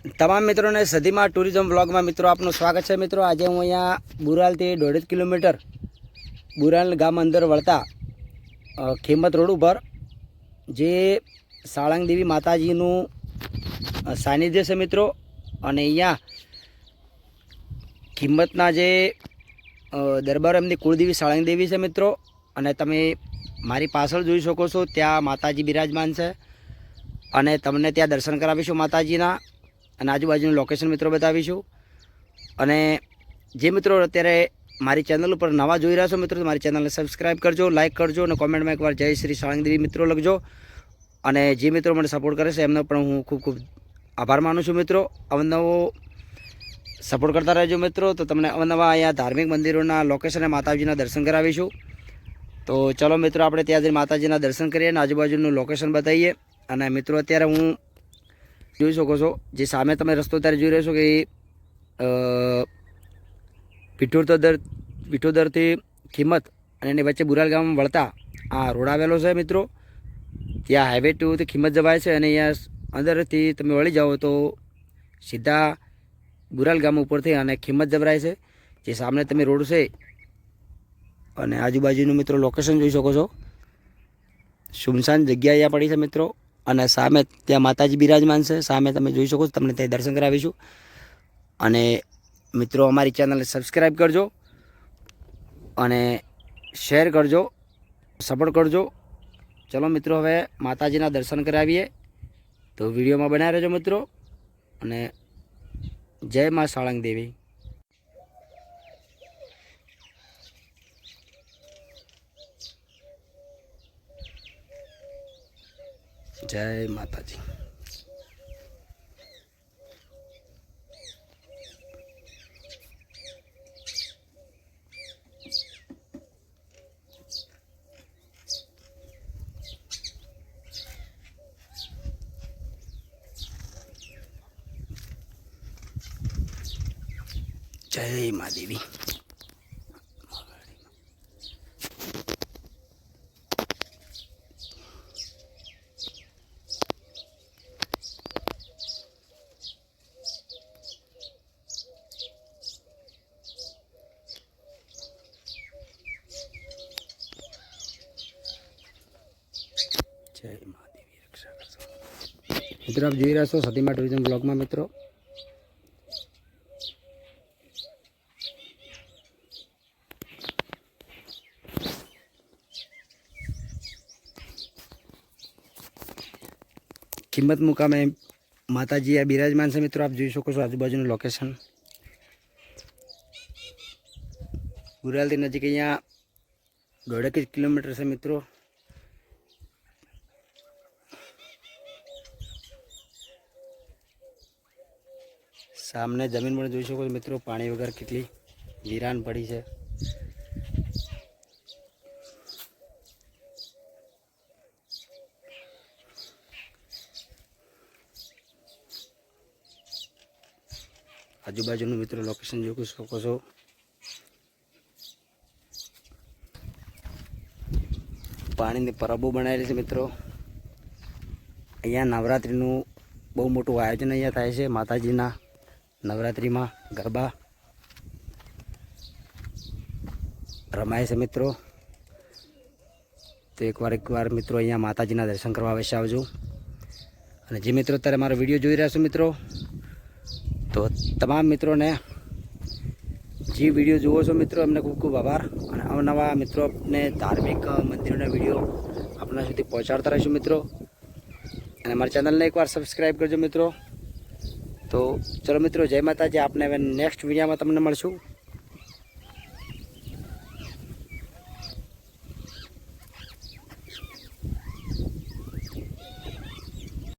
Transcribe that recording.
તમામ મિત્રોને સદીમાં ટુરિઝમ બ્લોગમાં મિત્રો આપનું સ્વાગત છે. મિત્રો, આજે હું અહીંયા બુરાલથી દોઢેક કિલોમીટર બુરાલ ગામ અંદર વળતા ખેમત રોડ ઉપર જે સાળંગ દેવી માતાજીનું સાનિધ્ય છે મિત્રો. અને અહીંયા કિંમતના જે દરબાર એમની કુળદેવી સાળંગ દેવી છે મિત્રો. અને તમે મારી પાછળ જોઈ શકો છો, ત્યાં માતાજી બિરાજમાન છે. અને તમને ત્યાં દર્શન કરાવીશું માતાજીના. અને આજુબાજુનું લોકેશન મિત્રો બતાવીશું. અને જે મિત્રો અત્યારે મારી ચેનલ ઉપર નવા જોઈ રહ્યા છો મિત્રો મારી ચેનલને સબસ્ક્રાઈબ કરજો લાઇક કરજો અને કોમેન્ટમાં એકવાર જય શ્રી સાળંગદેવી મિત્રો લખજો. અને જે મિત્રો મને સપોર્ટ કરે છે, એમનો પણ હું ખૂબ ખૂબ આભાર માનું છું મિત્રો. અવનવો સપોર્ટ કરતા રહેજો મિત્રો. તો તમને અવનવા અહીંયા ધાર્મિક મંદિરોના લોકેશન અને માતાજીના દર્શન કરાવીશું. તો ચલો મિત્રો, આપણે ત્યાં જઈને માતાજીના દર્શન કરીએ અને આજુબાજુનું લોકેશન બતાવીએ. અને મિત્રો, અત્યારે હું જોઈ શકો છો. જે સામે તમે રસ્તો ત્યારે જોઈ રહ્યો છો કે વિઠોદર વિઠોદરથી કિંમત અને એની વચ્ચે બુરાલ ગામ વળતા આ રોડ આવેલો છે મિત્રો. ત્યાં હાઈવે ટુથી કિંમત જવાય છે અને અહીંયા અંદરથી તમે વળી જાઓ તો સીધા બુરાલ ગામ ઉપરથી અને કિંમત જવરાય છે. જે સામે તમે રોડ છે અને આજુબાજુનું મિત્રો લોકેશન જોઈ શકો છો. સુમસાન જગ્યા અહીંયા પડી છે મિત્રો. અને સામે ત્યાં માતાજી બિરાજમાન છે. સામે તમે જોઈ શકો છો, તમને ત્યાં દર્શન કરાવીશું. અને મિત્રો, અમારી ચેનલને સબસ્ક્રાઈબ કરજો અને શેર કરજો સપોર્ટ કરજો. ચલો મિત્રો, હવે માતાજીના દર્શન કરાવીએ. તો વિડીયોમાં બનાવી રહેજો મિત્રો. અને જય મા સાળંગ દેવી જય માતાજી. જય મા દેવી. જય મા દેવી રક્ષા કરજો મિત્રો, આપ જોઈ રહ્યા છો સતીમા ટુરિઝમ બ્લોગમાં મિત્રો. કિંમત મુકામે માતાજી આ બિરાજમાન છે, મિત્રો. આપ જોઈ શકો છો આજુબાજુનું લોકેશન ગુરાલથી નજીક અહીંયા દોઢેક જ કિલોમીટર છે, મિત્રો. સામને જમીન પણ જોઈ શકો છો મિત્રો. પાણી વગર કેટલી વિરાન પડી છે. આજુબાજુનું મિત્રો લોકેશન જોઈ શકો છો. પાણીની પરબો બનાવેલી છે મિત્રો. અહીંયા નવરાત્રિનું બહુ મોટું આયોજન અહીંયા થાય છે માતાજીના. નવરાત્રિમાં ગરબા રમાય છે મિત્રો. તો એકવાર એકવાર મિત્રો અહીંયા માતાજીના દર્શન કરવા અવશ્ય આવજો. અને જે મિત્રો અત્યારે મારો વીડિયો જોઈ રહ્યા છો મિત્રો, તો તમામ મિત્રોને જે વીડિયો જુઓ છો મિત્રો, એમને ખૂબ ખૂબ આભાર. અને અવનવા મિત્રોને ધાર્મિક મંદિરોના વીડિયો આપણા સુધી પહોંચાડતા રહીશું મિત્રો. અને મારી ચેનલને એકવાર સબસ્ક્રાઈબ કરજો મિત્રો. તો ચલો મિત્રો જય માતાજી. આપને હવે નેક્સ્ટ વિડીયોમાં તમને મળશું.